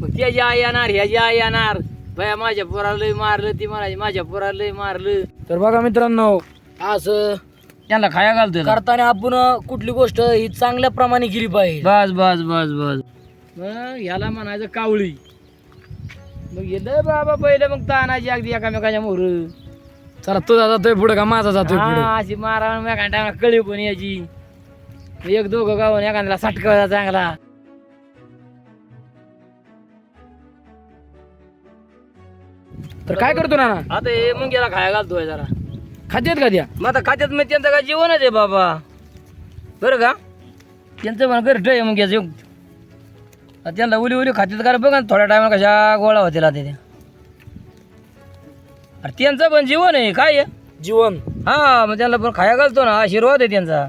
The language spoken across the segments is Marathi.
मग त्याची आई येणार ह्याची आई येणार. बाया माझ्या पोराला लय मारलं ती म्हणायची माझ्या पोराला लय मारलं. तर बघा मित्रांनो असं त्यांना खाया घालतोय ना. करताना आपण कुठली गोष्ट ही चांगल्या प्रमाणे केली पाहिजे. बस बस बस बस. मग ह्याला म्हणायचं कावळी. मग गेलं बाबा पहिले मग तानाची अगदी एकामेकाच्या मोर चला तुझा जातोय पुढे का माझा जातोय पुढे? अशी मारा एका टायमा कळी पण याची एक दोघं गावून एखाद्याला सटकायचा चांगला. तर काय करतो ना आता हे मग गेला खाया घालतोय जरा. खात्यात का द्या? मग आता खात्यात मग त्यांचं काय जीवनच आहे बाबा. बरं का? त्यांचं पण घरट आहे मग आता त्यांना उली उली खात्यात करा बघा ना, थोड्या टायमा कशा गोळा होतील आता त्या अरे त्यांचं पण जीवन आहे काय आहे? जीवन. हा मग त्यांना पण खाया घालतो ना. आशीर्वाद आहे त्यांचा.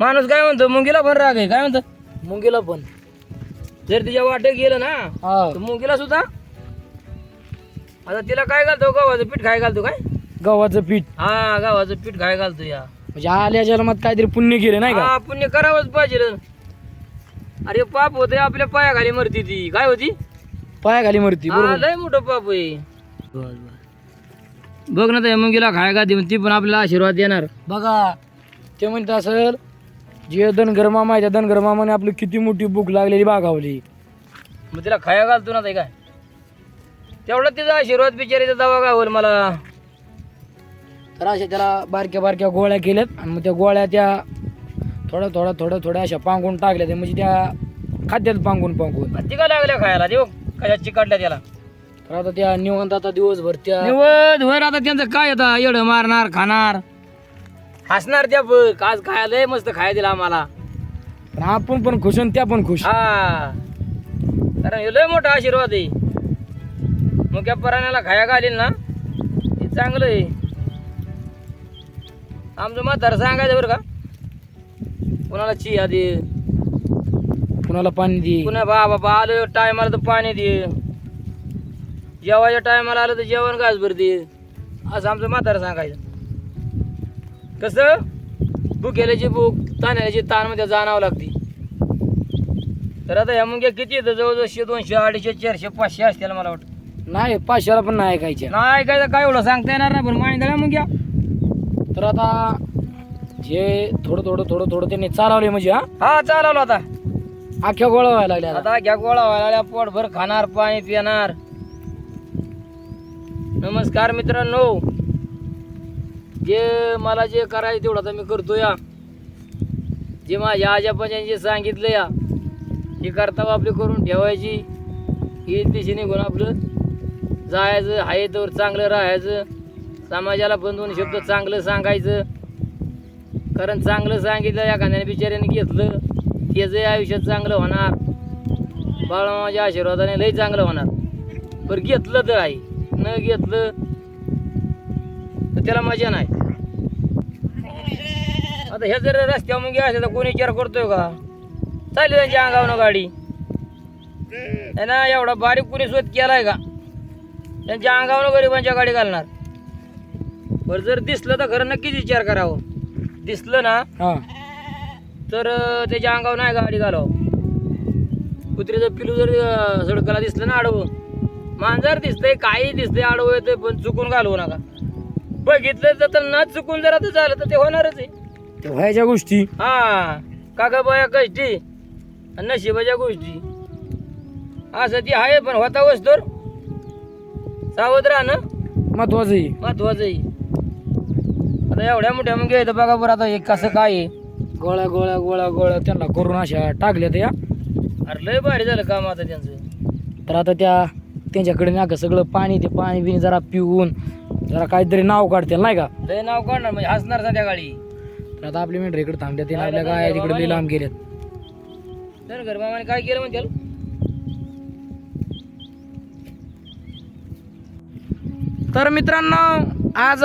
माणूस काय म्हणतो? मुंगीला पण राग आहे. काय म्हणतो? मुंगीला पण. जर तिच्या वाटे गेलं ना हा. तर मुंगीला सुद्धा आता तिला काय घालतो? गव्हाचं पीठ खाय घालतो काय? गव्हाचं पीठ. हा गव्हाचं पीठ खाय घालतो या. म्हणजे आल्या जन्मात काहीतरी पुण्य केलं नाही का? हा पुण्य करावंच पाहिजे रे. अरे पाप होते आपल्या पायाखाली मरती ती. काय होती? पायाखाली मरती हा, बरोबर. लय मोठं पाप आहे. बघ ना त्या मुंगीला खाय का ती पण आपल्याला आशीर्वाद देणार. बघा ते म्हणत असेल जे धनगर मामा आहे त्या धनगर मामाने आपली किती मोठी भूक लागलेली बागावली. मग तिला खाया घालतो ना ते काय? तेवढा तिचा आशीर्वाद बिचारीचा दवा गावल मला. तर अशा त्याला बारक्या बारक्या गोळ्या केल्यात आणि मग त्या गोळ्या त्या थोड्या थोड्या थोड्या थोड्या अशा पांगून टाकल्या त्या म्हणजे त्या खाद्यात पांगून पांगून. ती का लागल्या खायला? देऊ कशा चिकटल्या त्याला? तर आता त्या निवांत आता दिवसभर त्या दिवसभर आता त्यांचं काय आता? एवढं मारणार खाणार? हसणार त्या पण आज खायला लय मस्त खाया दिला आम्हाला. पण आपण पण खुश आणि त्या पण खुश. हा. कारण हे लय मोठा आशीर्वाद आहे. मग त्या पराण्याला खाया घालील ना? हे चांगलं आहे. आमचं म्हातारं सांगायचं बरं का? कोणाला चिया दे कुणाला पाणी दे? पुन्हा बा बाबा आलं टायमाला तर पाणी दे. जेवायच्या टायमाला आलं तर जेवण घासभर दे. असं आमचं म्हातारं सांगायचं. कसं? भुकेल्याची भूक ताण्याची ताणमध्ये जाणावं लागते. तर आता ह्या मुंग्या किती येतं जवळजवळ दोनशे अडीचशे चारशे पाचशे असतील मला वाटतं. नाही पाचशेला पण नाही ऐकायच्या. नाही काय तर काय एवढं सांगता येणार नाही पण माहिती आहे मुंग्या तर आता जे थोडं थोडं थोडं थोडं त्यांनी चालवले म्हणजे हा? हा चालवलं आता. अख्ख्या गोळा व्हायला लागल्या आता. आता घ्या गोळा व्हायला लागल्या, पोटभर खाणार पाणी पिणार. नमस्कार मित्रांनो. जे मला जे करायचं तेवढं आता मी करतो या जे माझ्या आजापाच्याने जे सांगितलं या हे करता आपली करून ठेवायची. येईल दिशे निघून आपलं जायचं आहे तर चांगलं राहायचं. समाजाला पण दोन शब्द चांगलं सांगायचं. कारण चांगलं सांगितलं एखाद्याने बिचाऱ्याने घेतलं त्याचंही आयुष्यात चांगलं होणार. बाळमामाच्या आशीर्वादाने लई चांगलं होणार. बरं घेतलं तर आहे. न घेतलं तर त्याला मजा नाही. आता ह्या जर रस्त्यावर मग असेल तर कोणी विचार करतोय का? चालली त्यांच्या अंगावनं गाडी. है ना एवढा बारीक कुणी शोध केलाय का? त्यांच्या अंगावनं गरिबांच्या गाडी घालणार. बरं जर दिसलं तर खरं नक्कीच विचार करावं. दिसलं ना हा. तर त्याच्या अंगावर नाही गाडी घालावं. कुत्रीचं पिलू जर सडकाला दिसलं ना आडवं. मांजर दिसतंय काही दिसतंय आडवं येतंय पण चुकून घालवू नका. बघितलं तर न चुकून जर आता झालं तर ते होणारच आहे. ते व्हायच्या गोष्टी. हा काका बाया कष्टी आणि नशिबाच्या गोष्टी. असं ती आहे पण होता वस्तूर सावध राहणं महत्वाचं आहे. महत्वाचं आहे. आता एवढ्या मोठ्या मग घ्यायचं बघा बरं आता हे कसं काय आहे. गोळ्या गोळ्या गोळ्या गोळ्या त्यांना करून अशा टाकल्या त्या अरे लय भारी झालं काम आता त्यांचं. तर आता त्या त्यांच्याकडे नाही का सगळं पाणी ते पाणी बिणी जरा पिऊन जरा काहीतरी नाव काढतील नाही का? लय नाव काढणार म्हणजे हसणार संध्याकाळी तर आता आपली मेंढर इकडे थांबल्या ते आपल्या गाय तिकडे लांब गेल्यात तर गरबामाने काय केलं म्हणते तर मित्रांनो आज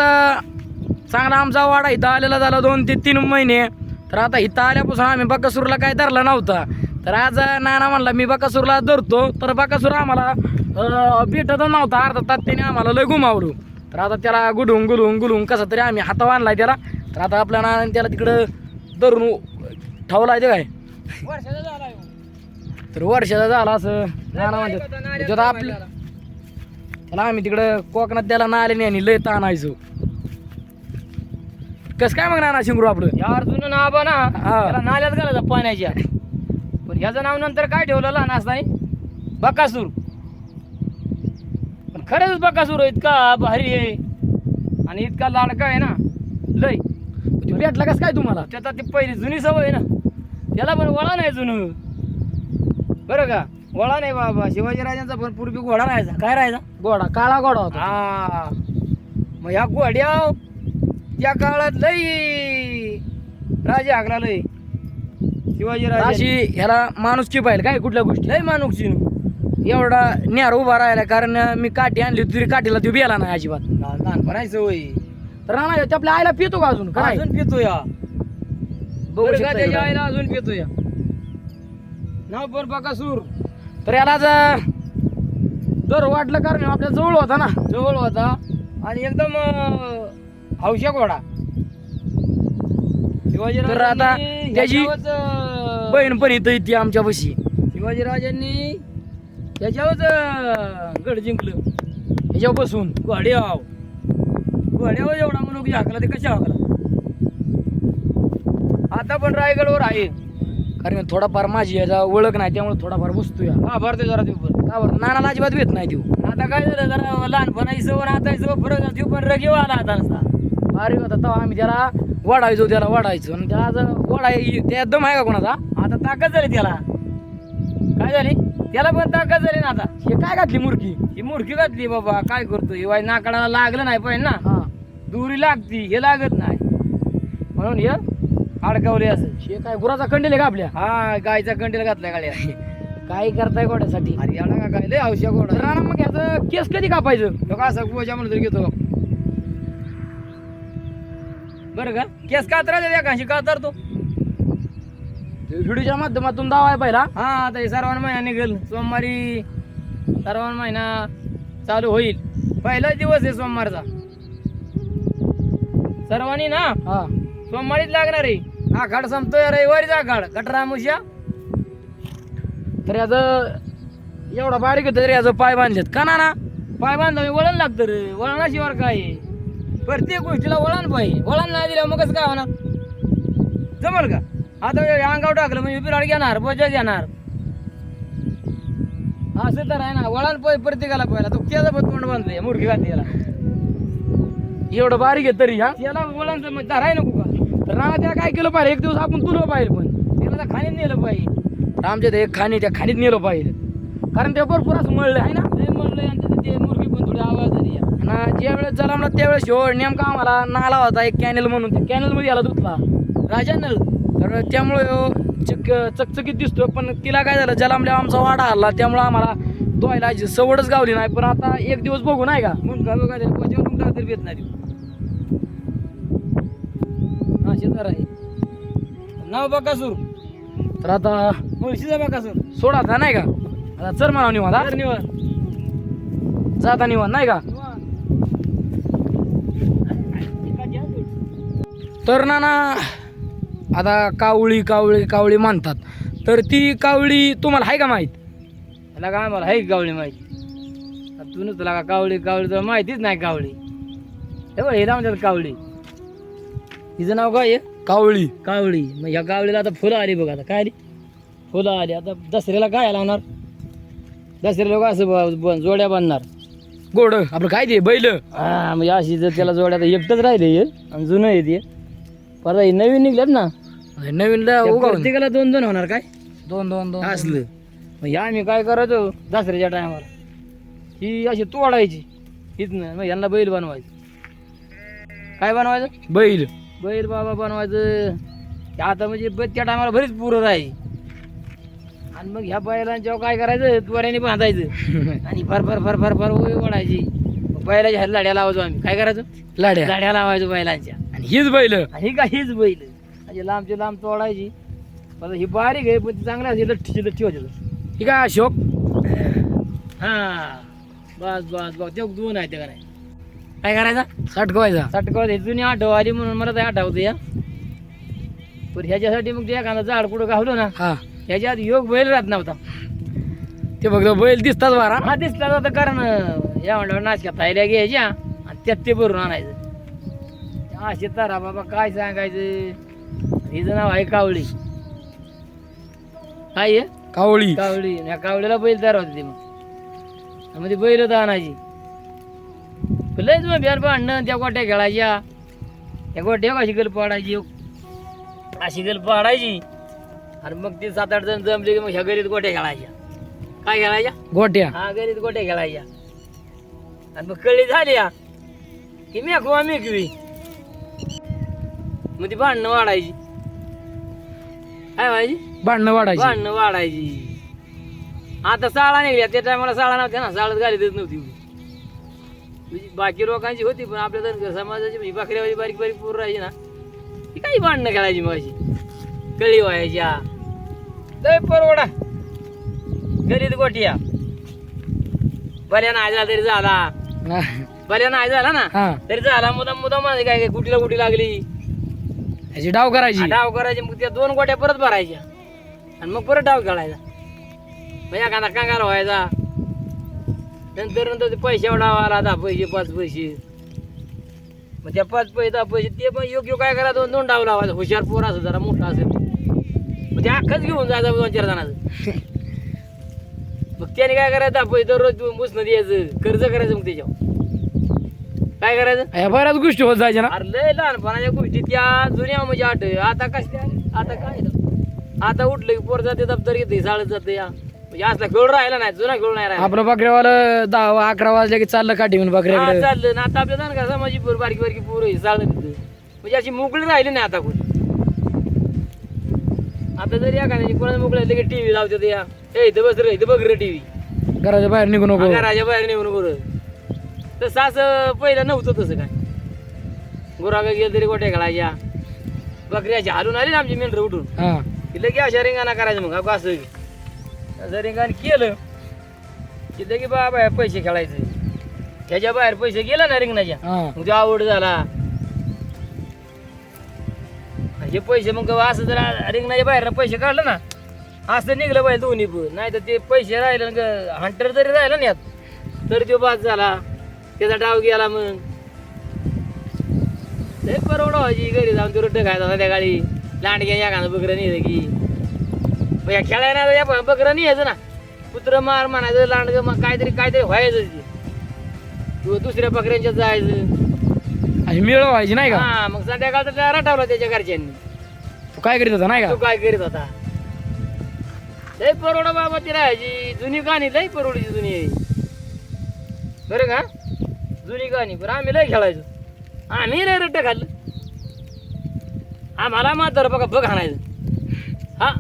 चांगला आमचा वाडा इथं आलेला झाला दोन ते तीन महिने. तर आता इथं आल्यापासून आम्ही बकासूरला काय धरला नव्हता. तर आज नाना म्हणला मी बकासूरला धरतो. तर बकासूर आम्हाला अं, भेटत नव्हता. अर्धा तास त्याने आम्हाला लय घुमावरू तर आता त्याला गुलून गुलून गुलून कसं तरी आम्ही हातावर आणलाय त्याला. तर आता आपल्या नानाने त्याला तिकडं धरून ठेवलाय ते काय? वर्षाचा झाला तर वर्षाचा झाला असं. नाना म्हणतात त्याच्यात त्याला आम्ही तिकडं कोकणात त्याला नाले आणि लय ताण आणायचो कस काय मग नाना शिंगरू आपलं? या अर्जुन नाबा ना हा. त्याला नाल्यात घालायचा पाण्याच्या पण ह्याचं नाव नंतर काय ठेवलं लहान असताना बकासूर. पण खरंच बकासूर इतका भारी आहे. आणि इतका लाडका आहे ना लय. ते भेटला कस काय तुम्हाला? त्याचा ती पहिली जुनी सवय आहे ना. त्याला पण वळा नाही जुनं. बरं का? वळा नाही बाबा. शिवाजी राजांचा पण पूर्वी घोडा राहायचा. काय राहायचा? गोडा काळा गोडा होता. हा. मग ह्या घोड्या त्या काळात लई राजे हाकला लय शिवाजी अशी ह्याला माणूस पाहिजे काय? कुठल्या गोष्टी? लय माणूस चिनू एवढा न्यार उभा राहिला कारण मी काठी आणली होती तरी काठीला तो बियाला नाही अजिबात. लहानपणाची सवय. तर ते आपल्या आईला पितो का अजून? काय? अजून पितो या बघू शकता त्याच्या. आईला अजून पितो या नाव पण बकासूर तर याला जर दर वाटलं कारण आपल्या जवळ होता ना. जवळ होता. आणि एकदम हौशा घोडा. शिवाजी तर आता त्याची बहीण पण इथं येते आमच्या बशी शिवाजी राजांनी त्याच्यावर अं, गड जिंकलं. ह्याच्यावर बसून घोड्याव घोड्यावर एवढा मनुक हाकला ते कशा हाकला? आता पण रायगडवर आहे. कारण थोडाफार माझी याचा ओळख नाही त्यामुळे थोडाफार बसतो या हा भरते जरा ते पण? का बरं नानाला अजिबात भेट नाही देऊ. आता काय झालं जरा लहानपणाची सवय आता फरक. तो पण रगीव आला आता नसता. अरे होता तेव्हा आम्ही त्याला वाढायचो त्याला वाढायचो. आणि त्याला जर वाढाय त्या दम आहे का कोणाचा? आता ताकद झाली त्याला. काय झाली? त्याला पण ताकद झाली ना आता. हे काय घातली मुरकी? ही मुडकी घातली बाबा काय करतो ही वाई नाकाडाला लागलं नाही पाहिजे ना. हा. दुरी लागती हे लागत नाही. म्हणून हे अडकावले असं. हे काय गुराचा कंडेल आहे का आपल्या? हा गायचा कंटील घातलाय गाड्या. काय करताय गोड्यासाठी अरे याला का काय लय औषध गोडा नाना मग याचं केस कधी कापायचं? तो का असं कुवाच्या म्हणून तरी घेतो. बरं का? केस कातरा द्या काशी कातरतो व्हिडिओच्या माध्यमातून दावा पहिला. हा आता हे सर्वान महिना निघेल. सोमवारी सर्वान महिना चालू होईल. पहिलाच दिवस आहे सोमवारचा. सर्वांनी ना? हा. सोमवारीच लागणार आहे. आखाड संपतोय रविवारीच आखाड कटरा मुश्या तर याचं एवढा बारीक आहे तरी याचं पाय बांधलेत. का ना पाय बांधा वळण लागतं रे. वळणाशिवाय काय? प्रत्येक गोष्टीला वळण पाहिजे वळण नाही दिलं मगच काय होणार? जमल का? आता अंगाव अंगावर टाकलं म्हणजे बिराड घेणार बजाज घेणार. असं तर आहे ना वळण पाहिजे प्रत्येकाला पहिला तो केला पण तोंड बांधतोय मुरगी घातली याला एवढं बारीक आहे तरी हा? त्याला वळणचं मग धराय नको. तर त्याला काय केलं पाहिजे एक दिवस आपण तुला पाहिजे पण. त्याला तर खाण्यात नेलं पाहिजे आमच्या इथे एक खाणी त्या खाणीत नेलं पाहिजे कारण ते भरपूर असं मळलं आहे ना. लय म्हणलं आणि त्याचं ते मुरगी पण थोडी आवाज या. आणि ज्या वेळेस झाला त्यावेळेस शेवट नेमका आम्हाला नाला होता एक कॅनेल म्हणून. त्या कॅनेल मध्ये याला धुतला. राजानं तर त्यामुळे चक चकचकीत दिसतो पण तिला काय झालं जलामल्या आमचा वाडा हल्ला. त्यामुळे आम्हाला धुवायला याची सवडच गावली नाही. पण आता एक दिवस बघू नाही का? मग का बघा त्याला पोचावर मग नाही शेतार आहे नाव बकासूर तर आता मुळशीचा बकासूर सोडा आता नाही का? आता चर म्हणा निवांत हा? तर. जाता निवांत नाही का? तर ना ना आता कावळी कावळी कावळी मानतात. तर ती कावळी तुम्हाला आहे का माहीत? त्याला काय मला आहे कावळी माहिती? तू तुला का कावळी कावळी तुला माहितीच नाही कावळी. हे बघ हे म्हणतात कावळी. तिचं नाव काय आहे? कावळी. कावळी. मग ह्या कावळीला आता फुलं आली बघ आता. काय आली? फुलं आली. आता दसऱ्याला काय लावणार? दसऱ्याला लोक असं ब- ब- जोड्या बांधणार. गोड. आपलं काय ते? बैल. हा म्हणजे अशी जर त्याला जोड्या आता एकटंच राहिले हे. आणि जुनं आहे ते. परत हे नवीन निघल्यात ना. नवीन त्या उगवून. प्रत्येकाला दोन दोन होणार काय? दोन दोन दोन असलं. मग या आम्ही काय करायचो? दसऱ्याच्या टायमाला. ही अशी तोडायची. इथनं. मग यांना बैल बनवायचं. काय बनवायचं? बैल. बैल बाबा बनवायचं. आता म्हणजे त्या टायमाला बरीच पुरं राही. आणि मग ह्या बैलांच्या काय करायचं त्वऱ्याने बांधायचं. आणि फार फार फार फार फार ओढायची. बैलाच्या ह्याला लाड्या लावायचो आम्ही. काय करायचो? लाड्या. लाड्या लावायचो बैलांच्या. आणि हीच बैल? आणि ही काय हीच बैल? म्हणजे लांबची लांब तोडायची पण ही बारीक आहे पण ती चांगली असेल लठ्ठीची लठ्ठी होती ही काय अशोक? हा. बस बस बस. ते दोन आहे ते का नाही काय करायचा? साठकवायचा चटकाव हे जुनी आठव आली म्हणून मला ते आठवते या पण ह्याच्यासाठी मग ते एखादा झाड कुठं घावलं ना हा. ह्याच्यात योग बैल राहत नव्हता. ते फक्त बैल दिसतात बारा हा दिसला जातं कारण या म्हणलं नाचक्या थायल्या घ्यायच्या आणि त्यात ते भरून आणायचं. असे तारा बाबा काय सांगायचं? हिचं नाव आहे कावळी. काय आहे? कावळी. कावळी. कावळीला बैल तयार होते ते मग. मग ती बैल तर आणायची. लयच मग बिहार भांडणं त्या गोट्या खेळायच्या. त्या गोट्या अशी गल पाडायची? अशी गल पाडायची. आणि मग ते सात आठ जण जमले की मग ह्या गरीत गोट्या खेळायच्या. काय खेळायच्या? गोट्या. हा गरीत गोट्या खेळायच्या. आणि मग कळी झाली या. की मी मेकवा मेकवी. मग ती भांडणं वाढायची. काय व्हायची भांडणं वाढायची. भांडणं वाढायची. आता शाळा निघल्या. त्या टायमाला शाळा नव्हत्या ना. गाडी देत नव्हती. म्हणजे बाकी लोकांची होती पण आपल्या धनगर समाजाची म्हणजे बकऱ्यावाली बारीक बारीक पोरं राहायची ना ती काही भांडणं खेळायची मग अशी कळी व्हायच्या. लय परवडा. गरीत गोटिया बऱ्या नाही झाला तरी झाला. बऱ्या नाही झाला ना तरी झाला. मुदाम मुदाम माझी काय काय कुटीला कुटी लागली. ह्याची डाव करायची. डाव करायचे. मग त्या दोन गोट्या परत भरायच्या. आणि मग परत डाव खेळायचा. मग एखादा कंगाल व्हायचा. नंतर नंतर ते पैशावर डाव आला दहा पैसे पाच पैसे. मग त्या पाच पैसे दहा पैसे ते पण योग्य काय करा दोन दोन डाव लावायचा. हुशार पोर असं जरा मोठा असेल. मग ते अख्खच घेऊन जायचं दोन चार जणांचं. मग त्याने काय करायचं दहा पैसे दररोज मुसनं द्यायचं. कर्ज करायचं मग त्याच्यावर. काय करायचं? ह्या बऱ्याच गोष्टी होत जायच्या ना. अरे लय लहानपणाच्या गोष्टी त्या जुन्या म्हणजे आठ आता कसल्या आता काय? आता उठलं की पोर जाते दप्तर घेते शाळेत जाते. या असला खेळ राहिला नाही जुना खेळ नाही राहिला. आपलं बकऱ्यावाला दहा अकरा वाजल्या की चाललं काठी घेऊन हा, बकऱ्याकडे चाललं. ना आता आपल्या जाणं का माझी पोर बारकी बारकी पोर शाळेत तिथं म्हणजे अशी मोकळी राहिली नाही आता कोणी. आता जरी एखाद्याची कोणाला मोकळी की टीव्ही लावते ते या. ए इथं बस रे इथं बघ रे टीव्ही घराच्या बाहेर निघू नको. घराच्या बाहेर निघून बरं तसं असं पहिलं नव्हतं तसं काय. गुरागा गेलं तरी गोट्या खेळायच्या. बकऱ्याची हालून आली ना आमची मेंढर उठून. हा. की लगे अशा रिंगाणा करायचं मग अगं असं. असं रिंगाण केलं की लगे बाबा पैसे खेळायचे. त्याच्या बाहेर पैसे गेला ना रिंगणाच्या? हा. मग ते आवड झाला. हे पैसे मग असं जर रिंगणाच्या बाहेर पैसे काढलं ना असं निघलं पाहिजे दोन्ही पण. नाही तर ते पैसे राहिले हंटर जरी राहिलं ना यात तरी तो बाद झाला. त्याचा डाव गेला मग. लय परवडा व्हायची घरी जाऊन तो रट्ट खायचा संध्याकाळी लांडग्या खाणं बकरं नेलं की. खेळायला या बकरं न्यायचं ना. कुत्रं मार म्हणायचं लांडगं मग काहीतरी काहीतरी व्हायचं ते किंवा दुसऱ्या बकऱ्यांच्यात जायचं. अशी मिळ व्हायची नाही का? हा मग संध्याकाळचा त्या रटावला त्याच्या घरच्यांनी. तू काय करीत होता नाही तू का काय करीत होता? लय परवडा बाबा ती राहायची. जुनी कहाणी लय परवडीची जुनी आहे. बरं का? जुनी कहाणी बरं आम्ही लय खेळायचो. आम्ही लय रट्ट खाल्लं. आम्हाला मात्र बघा बघ हाणायचं. हा.